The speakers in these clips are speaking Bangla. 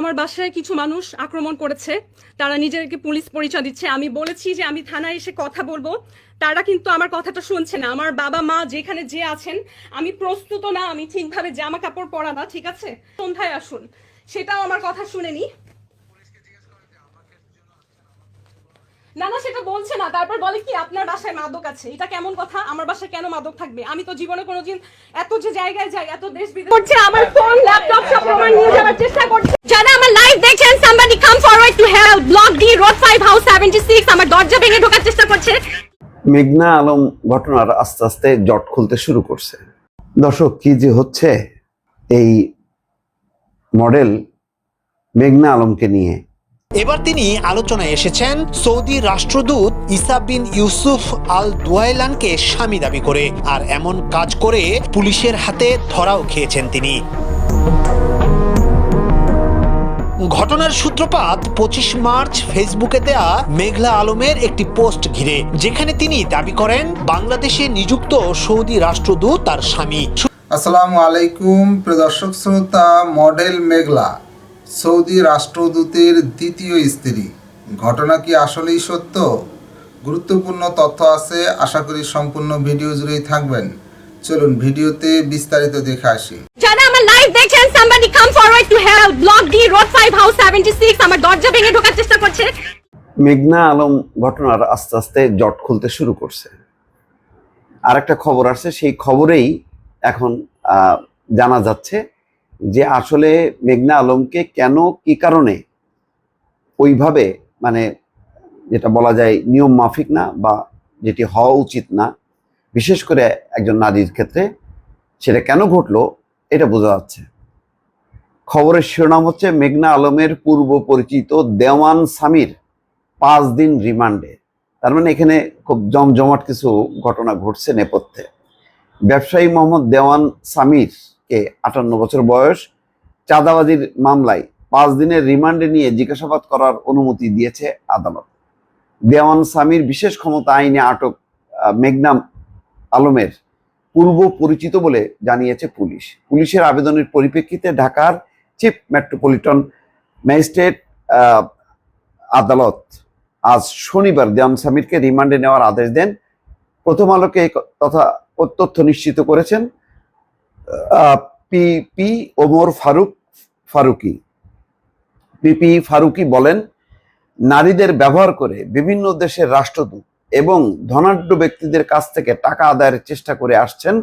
আমার বাসায় কিছু মানুষ আক্রমণ করেছে। তারা নিজেদেরকে পুলিশ পরিচয় দিচ্ছে। আমি বলেছি যে আমি থানায় এসে কথা বলব। তারা কিন্তু আমার কথাটা শুনছে না। আমার বাবা, মা যেখানে যে আছেন, আমি প্রস্তুত না। আমি ঠিকভাবে জামা কাপড় পরা না, ঠিক আছে? সন্ধ্যায় আসুন। সেটাও আমার কথা শুনেনি। না না সেটা বলছে না তারপর বলে কি আপনার বাসায় মাদক আছে এটা কেমন কথা? আমার বাসায় কেন মাদক থাকবে? আমি তো জীবনে কোনোদিন এত যে জায়গায় যাই এত দেশ বিদেশ করছে আমার ফোন ল্যাপটপ সব প্রমাণ নিয়ে যাওয়ার চেষ্টা করছে। যারা আমার লাইভ দেখছেন somebody come forward to help. Block D road 5 house 76 আমার দরজা ভেঙে ঢোকার চেষ্টা করছে। মেঘনা আলম ঘটনার আস্তে আস্তে জট খুলতে শুরু করছে। দর্শক কি যে হচ্ছে এই মডেল মেঘনা আলমকে নিয়ে। এবার তিনি আলোচনায় এসেছেন সৌদি রাষ্ট্রদূত ইসা বিন ইউসুফ আল দুয়াইলানকে স্বামী দাবি করে, আর এমন কাজ করে পুলিশের হাতে ধরাও খেয়েছেন তিনি। ঘটনার সূত্রপাত পঁচিশ মার্চ ফেসবুকে দেয়া মেঘলা আলমের একটি পোস্ট ঘিরে, যেখানে তিনি দাবি করেন, বাংলাদেশে নিযুক্ত সৌদি রাষ্ট্রদূত তার স্বামী। আসসালামু আলাইকুম প্রদর্শক শ্রোতা, মডেল মেঘলা। সৌদি রাষ্ট্রদূতের দ্বিতীয় স্ত্রী। ঘটনা কি আসলেই সত্য? গুরুত্বপূর্ণ তথ্য আছে আশা করি সম্পূর্ণ ভিডিও জুড়েই থাকবেন। চলুন ভিডিওতে বিস্তারিত দেখে আসি। যারা আমার লাইভ দেখছেন somebody come forward to help. Block D road 5 house 76 আমার দরজা ভেঙে ঢোকার চেষ্টা করছে। মেঘনা আলম ঘটনার আস্তে আস্তে জট খুলতে শুরু করছে। আর একটা খবর আসছে সেই খবরেই এখন আহ, জানা যাচ্ছে যে আসলে মেঘনা আলমকে কেন, কি কারণে ওইভাবে মানে যেটা বলা যায় নিয়ম মাফিক না বা যেটি হওয়া উচিত না, বিশেষ করে একজন নারীর ক্ষেত্রে সেটা কেন ঘটলো, এটা বোঝা যাচ্ছে। খবরের শিরোনাম হচ্ছে মেঘনা আলমের পূর্ব পরিচিত দেওয়ান সামির পাঁচ দিন রিমান্ডে। তার মানে এখানে খুব জমজমাট কিছু ঘটনা ঘটছে নেপথ্যে। ব্যবসায়ী মোহাম্মদ দেওয়ান সামিরকে আটান্ন বছর বয়স চাঁদাবাজির মামলায় পাঁচ দিনের রিমান্ডে নিয়ে জিজ্ঞাসাবাদ করার অনুমতি দিয়েছে আদালত। দেওয়ান সামির বিশেষ ক্ষমতা আইনে আটক আহ, মেঘনা আলমের পূর্ব পরিচিত বলে জানিয়েছে পুলিশ। পুলিশের আবেদনের পরিপ্রেক্ষিতে ঢাকার চিফ মেট্রোপলিটন ম্যাজিস্ট্রেট আদালত আজ শনিবার দেওয়ান সামিরকে রিমান্ডে নেওয়ার আদেশ দেন। প্রথম আলোকে ক- তথা তথ্য নিশ্চিত করেছেন পিপি ওমর ফারুক ফারুকি। পিপি ফারুকি বলেন, নারীদের ব্যবহার করে বিভিন্ন দেশের রাষ্ট্রদূত এবং ধনাঢ্য ব্যক্তিদের কাছ থেকে টাকা আদায়ের চেষ্টা করে আসছেন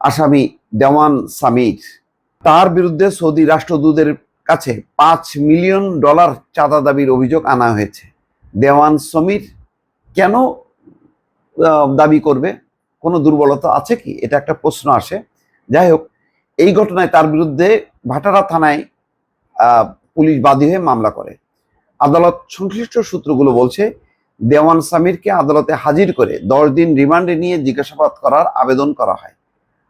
আসামি দেওয়ান সামির। তার বিরুদ্ধে সৌদি রাষ্ট্রদূতের কাছে পাঁচ মিলিয়ন ডলার চাঁদা দাবির অভিযোগ আনা হয়েছে। দেওয়ান সমীর কেন দাবি করবে? কোনো দুর্বলতা আছে কি? এটা একটা প্রশ্ন আসে। যাই হোক এই ঘটনায় তার বিরুদ্ধে ভাটারা থানায় পুলিশ বাদী হয়ে মামলা করে। আদালত সংশ্লিষ্ট সূত্রগুলো বলছে, দেওয়ান সামিরকে আদালতে হাজির করে দশ দিন রিমান্ডে নিয়ে জিজ্ঞাসাবাদ করার আবেদন করা হয়।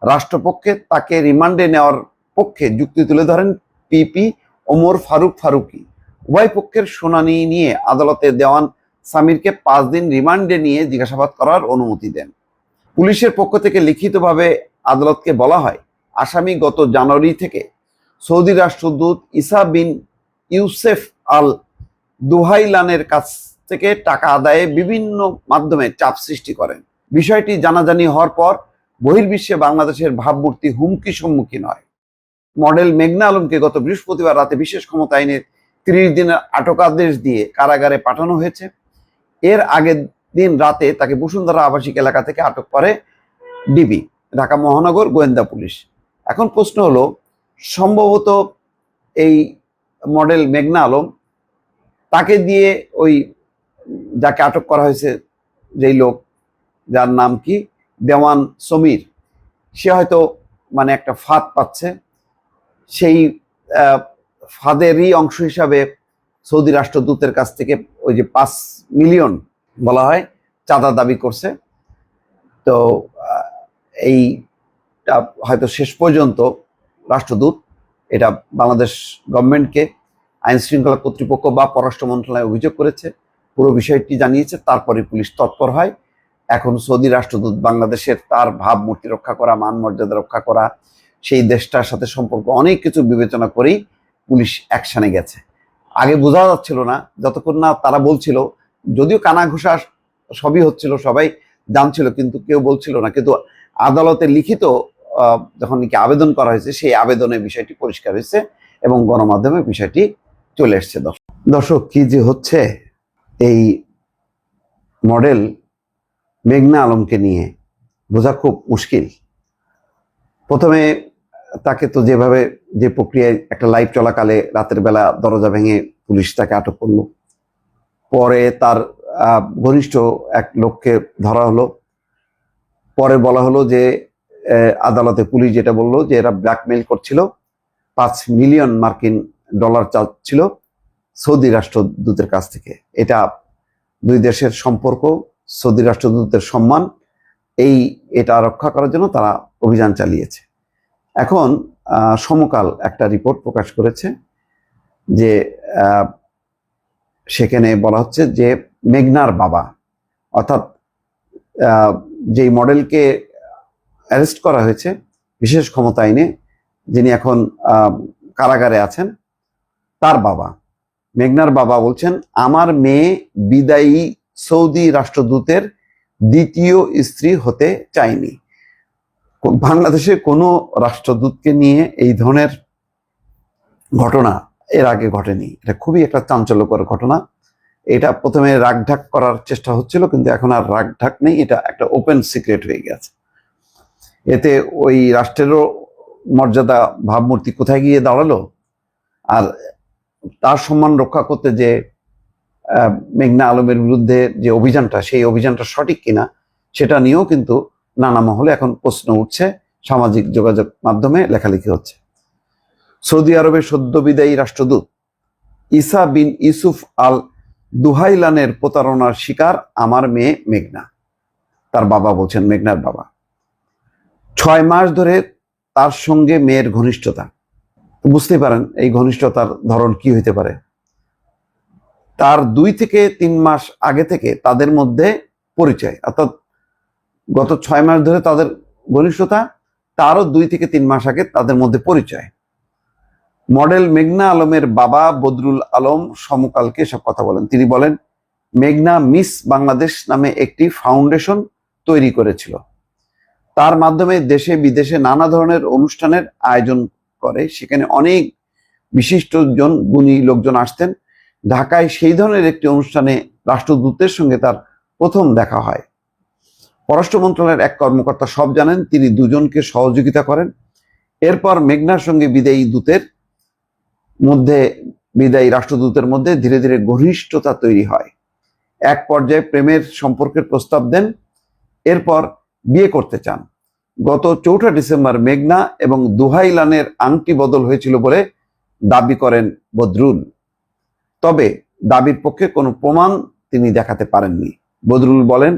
রাষ্ট্রপক্ষে তাকে রিমান্ডে নেওয়ার পক্ষে যুক্তি তুলে ধরেন পিপি ওমর ফারুক ফারুকি। উভয় পক্ষের শুনানি নিয়ে আদালতে দেওয়ান সামিরকে পাঁচ দিন রিমান্ডে নিয়ে জিজ্ঞাসাবাদ করার অনুমতি দেন। পুলিশের পক্ষ থেকে লিখিতভাবে আদালতকে বলা হয়। আসামি গত জানুয়ারি থেকে সৌদি রাষ্ট্রদূত ইসা বিন ইউসেফ আল দুহাইলানের কাছ থেকে টাকা আদায়ে বিভিন্ন মাধ্যমে চাপ সৃষ্টি করেন। বিষয়টি জানাজানি হওয়ার পর বহির্বিশ্বে বাংলাদেশের ভাবমূর্তি হুমকি সম্মুখীন হয়। মডেল মেঘনা আলমকে গত বৃহস্পতিবার রাতে বিশেষ ক্ষমতা আইনের ত্রিশ দিনের আটকাদেশ দিয়ে কারাগারে পাঠানো হয়েছে। এর আগের দিন রাতে তাকে বসুন্ধরা আবাসিক এলাকা থেকে আটক করে ডিবি। ঢাকা মহানগর গোয়েন্দা পুলিশ। এখন প্রশ্ন হলো, সম্ভবত এই মডেল মেঘনা আলম তাকে দিয়ে ওই যাকে আটক করা হয়েছে যেই লোক, যার নাম কি? দেওয়ান সমীর। সে হয়তো মানে একটা ফাঁদ পাচ্ছে। সেই ফাঁদেরই অংশ হিসাবে সৌদি রাষ্ট্রদূতের কাছ থেকে ওই যে পাঁচ মিলিয়ন বলা হয়, চাঁদা দাবি করছে। তো এইটা হয়তো শেষ পর্যন্ত রাষ্ট্রদূত, এটা বাংলাদেশ গভর্নমেন্টকে আইন শৃঙ্খলা কর্তৃপক্ষ বা পররাষ্ট্র মন্ত্রণালয় অভিযোগ করেছে, পুরো বিষয়টি জানিয়েছে, তারপরে পুলিশ তৎপর হয়। এখন সৌদি রাষ্ট্রদূত বাংলাদেশের তার ভাবমূর্তি রক্ষা করা, মান মর্যাদা রক্ষা করা, সেই দেশটার সাথে সম্পর্ক অনেক কিছু বিবেচনা করেই পুলিশ অ্যাকশনে গেছে। আগে বোঝা যাচ্ছিল না, যতক্ষণ না তারা বলছিল, যদিও কানা ঘুষা সবই হচ্ছিল, সবাই জানছিল, কিন্তু কেউ বলছিল না। কিন্তু আদালতে লিখিত যখন নাকি আবেদন করা হয়েছে, সেই আবেদনের বিষয়টি পরিষ্কার হয়েছে এবং গণমাধ্যমে বিষয়টি চলে এসছে। দর্শক দর্শক, কি যে হচ্ছে এই মডেল মেঘনা আলমকে নিয়ে বোঝা খুব মুশকিল। প্রথমে তাকে তো যেভাবে যে প্রক্রিয়ায় একটা লাইভ চলাকালে রাতের বেলা দরজা ভেঙে পুলিশ তাকে আটক করল। পরে তার ঘনিষ্ঠ এক লোককে ধরা হলো। পরে বলা হলো যে আদালতে পুলিশ যেটা বলল যে এরা ব্ল্যাকমেইল করছিল, পাঁচ মিলিয়ন মার্কিন ডলার চাচ্ছিল সৌদি রাষ্ট্রদূতের কাছ থেকে। এটা দুই দেশের সম্পর্ক, সৌদি রাষ্ট্রদূতের সম্মান, এই এটা রক্ষা করার জন্য তারা অভিযান চালিয়েছে। এখন সমকাল একটা রিপোর্ট প্রকাশ করেছে যে সেখানে বলা হচ্ছে যে, মেঘনার বাবা, অর্থাৎ যেই মডেলকে অ্যারেস্ট করা হয়েছে, বিশেষ ক্ষমতা আইনে, যিনি এখন কারাগারে আছেন, তার বাবা। মেঘনার বাবা বলছেন, আমার মেয়ে বিদায়ী সৌদি রাষ্ট্রদূতের দ্বিতীয় স্ত্রী হতে চায়নি বাংলাদেশে কোনো রাষ্ট্রদূতকে নিয়ে এই ধরনের ঘটনা এর আগে ঘটেনি। এটা খুবই একটা চাঞ্চল্যকর ঘটনা। এটা প্রথমে রাগঢাক করার চেষ্টা হচ্ছিল, কিন্তু এখন আর রাগঢাক নেই, এটা একটা ওপেন সিক্রেট হয়ে গেছে। এতে ওই রাষ্ট্রেরও মর্যাদা ভাবমূর্তি কোথায় গিয়ে দাঁড়াল? আর তার সম্মান রক্ষা করতে যে মেঘনা আলমের বিরুদ্ধে যে অভিযানটা, সেই অভিযানটা সঠিক কিনা, সেটা নিয়েও কিন্তু নানা মহলে এখন প্রশ্ন উঠছে, সামাজিক যোগাযোগ মাধ্যমে লেখালেখি হচ্ছে। সৌদি আরবের সদ্য বিদায়ী রাষ্ট্রদূত ইসা বিন ইসুফ আল দুহাইলানের প্রতারণার শিকার আমার মেয়ে মেঘনা। তার বাবা বলছেন, মেঘনার বাবা। ছয় মাস ধরে তার সঙ্গে মেয়ের ঘনিষ্ঠতা। বুঝতেই পারেন, এই ঘনিষ্ঠতার ধরন কি হইতে পারে। তার দুই থেকে তিন মাস আগে থেকে তাদের মধ্যে পরিচয়, অর্থাৎ গত ছয় মাস ধরে তাদের ঘনিষ্ঠতা, তারও দুই থেকে তিন মাস আগে তাদের মধ্যে পরিচয়। মডেল মেঘনা আলমের বাবা বদরুল আলম সমকালকে সব কথা বলেন। তিনি বলেন, মেঘনা মিস বাংলাদেশ নামে একটি ফাউন্ডেশন তৈরি করেছিল। তার মাধ্যমে দেশে বিদেশে নানা ধরনের অনুষ্ঠানের আয়োজন করে। সেখানে অনেক বিশিষ্টজন গুণী লোকজন আসতেন। ঢাকায় সেই ধরনের একটি অনুষ্ঠানে রাষ্ট্রদূতের সঙ্গে তার প্রথম দেখা হয়। পররাষ্ট্র মন্ত্রণালয়ের এক কর্মকর্তা সব জানেন, তিনি দুজনকে সহযোগিতা করেন। এরপর মেঘনার সঙ্গে বিদায়ী দূতের মধ্যে বিদায়ী রাষ্ট্রদূতের মধ্যে ধীরে ধীরে ঘনিষ্ঠতা তৈরি হয়। এক পর্যায়ে প্রেমের সম্পর্কের প্রস্তাব দেন, এরপর বিয়ে করতে চান। গত চৌঠা ডিসেম্বর মেঘনা এবং দুহাইলানের আংটি বদল হয়েছিল বলে দাবি করেন বদরুল। তবে দাবির পক্ষে কোনো প্রমাণ তিনি দেখাতে পারেননি। বদরুল বলেন,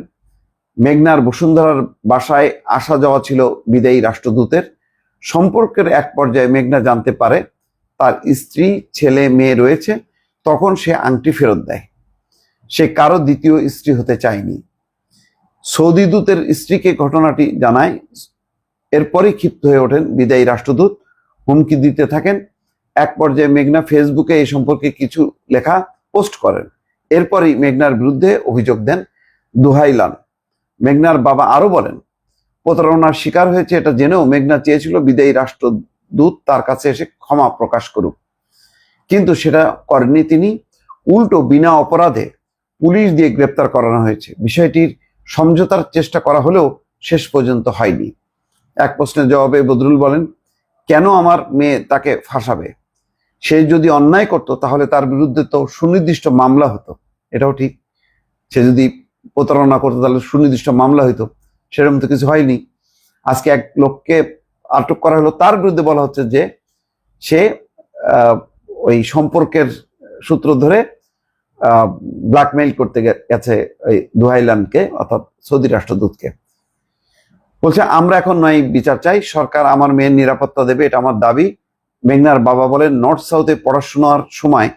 মেঘনার বসুন্ধরার বাসায় আসা যাওয়া ছিল বিদায়ী রাষ্ট্রদূতের। সম্পর্কের এক পর্যায়ে মেঘনা জানতে পারে তার স্ত্রী, ছেলে, মেয়ে রয়েছে, তখন সে আংটি ফেরত দেয়। সে কারও দ্বিতীয় স্ত্রী হতে চায়নি। সৌদি দূতের স্ত্রীকে ঘটনাটি জানায়। এরপরই ক্ষিপ্ত হয়ে ওঠেন বিদায়ী রাষ্ট্রদূত। হুমকি দিতে থাকেন। এক পর্যায়ে মেঘনা ফেসবুকে এই সম্পর্কে কিছু লেখা পোস্ট করেন। এরপরই মেঘনার বিরুদ্ধে অভিযোগ দেন দুহাইলান মেঘনার বাবা আরও বলেন, প্রতারণার শিকার হয়েছে এটা জেনেও মেঘনা চেয়েছিল বিদায়ী রাষ্ট্রদূত তার কাছে এসে ক্ষমা প্রকাশ করুক। কিন্তু সেটা করেননি তিনি। উল্টো বিনা অপরাধে পুলিশ দিয়ে গ্রেপ্তার করানো হয়েছে। বিষয়টির সমঝোতার চেষ্টা করা হলেও শেষ পর্যন্ত হয়নি। এক প্রশ্নের জবাবে বদরুল বলেন, কেন আমার মেয়ে তাকে ফাঁসাবে? সে যদি অন্যায় করতো, তাহলে তার বিরুদ্ধে তো সুনির্দিষ্ট মামলা হতো। এটাও ঠিক। সে যদি প্রতারণা করতো, তাহলে সুনির্দিষ্ট মামলা হইতো। সেরকম তো কিছু হয়নি। আজকে এক লোককে আটক করা হলো। তার বিরুদ্ধে বলা হচ্ছে যে সে ওই সম্পর্কের সূত্র ধরে ব্ল্যাকমেইল করতে গেছে ওই দুহাইলানকে, অর্থাৎ সৌদি রাষ্ট্রদূতকে। বলছে, আমরা এখন নয় বিচার চাই। সরকার আমার মেয়ের নিরাপত্তা দেবে, এটা আমার দাবি। মেঘনার বাবা বলেন নর্থ সাউথে পড়াশোনার সময়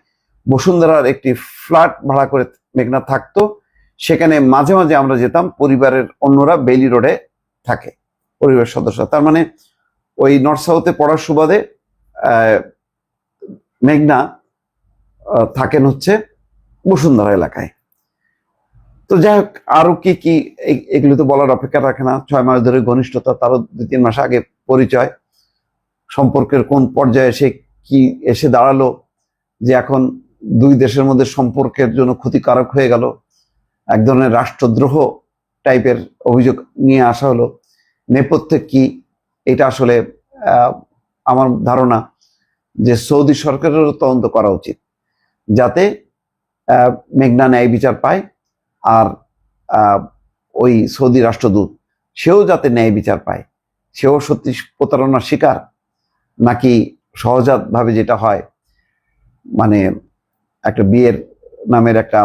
বসুন্ধরার একটি ফ্ল্যাট ভাড়া করে মেঘনা থাকতো। সেখানে মাঝে মাঝে আমরা যেতাম। পরিবারের অন্যরা বেলি রোডে থাকে, পরিবারের সদস্য তার মানে ওই নর্থ সাউথে পড়ার সুবাদে মেঘনা থাকেন হচ্ছে বসুন্ধরা এলাকায়। তো যাই হোক, আরও কি কি এগুলো তো বলার অপেক্ষা রাখে না। ছয় মাস ধরে ঘনিষ্ঠতা, তারও দুই তিন মাস আগে পরিচয়। সম্পর্কের কোন পর্যায়ে এসে কি এসে দাঁড়াল, যে এখন দুই দেশের মধ্যে সম্পর্কের জন্য ক্ষতিকারক হয়ে গেল। এক ধরনের রাষ্ট্রদ্রোহ টাইপের অভিযোগ নিয়ে আসা হলো। নেপথ্যে কি এটা আসলে আমার ধারণা যে সৌদি সরকারেরও তদন্ত করা উচিত যাতে মেঘনা ন্যায় বিচার পায় আর ওই সৌদি রাষ্ট্রদূত সেও যাতে ন্যায় বিচার পায়। সেও সত্যি প্রতারণার শিকার নাকি সহজাতভাবে যেটা হয় মানে একটা বিয়ের নামের একটা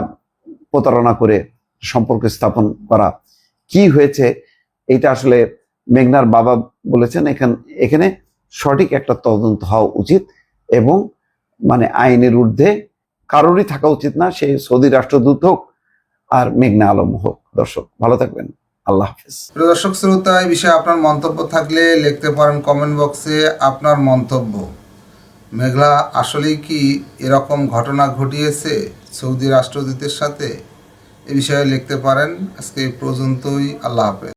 প্রতারণা করে সম্পর্ক স্থাপন করা, কি হয়েছে, এটা আসলে মেঘনার বাবা বলেছেন, এখান, এখানে সঠিক একটা তদন্ত হওয়া উচিত এবং মানে আইনের ঊর্ধ্বে কারোরই থাকা উচিত না, সে সৌদি রাষ্ট্রদূত হোক আর মেঘনা আলম হোক। দর্শক, ভালো থাকবেন। আল্লাহ হাফিজ। দর্শক, শ্রোতা, এই বিষয়ে আপনার মন্তব্য থাকলে লিখতে পারেন কমেন্ট বক্সে আপনার মন্তব্য। মেঘলা, আসলেই কি এরকম ঘটনা ঘটিয়েছে সৌদি রাষ্ট্রদূতের সাথে? এ বিষয়ে লিখতে পারেন। আজকে পর্যন্তই। আল্লাহ হাফেজ।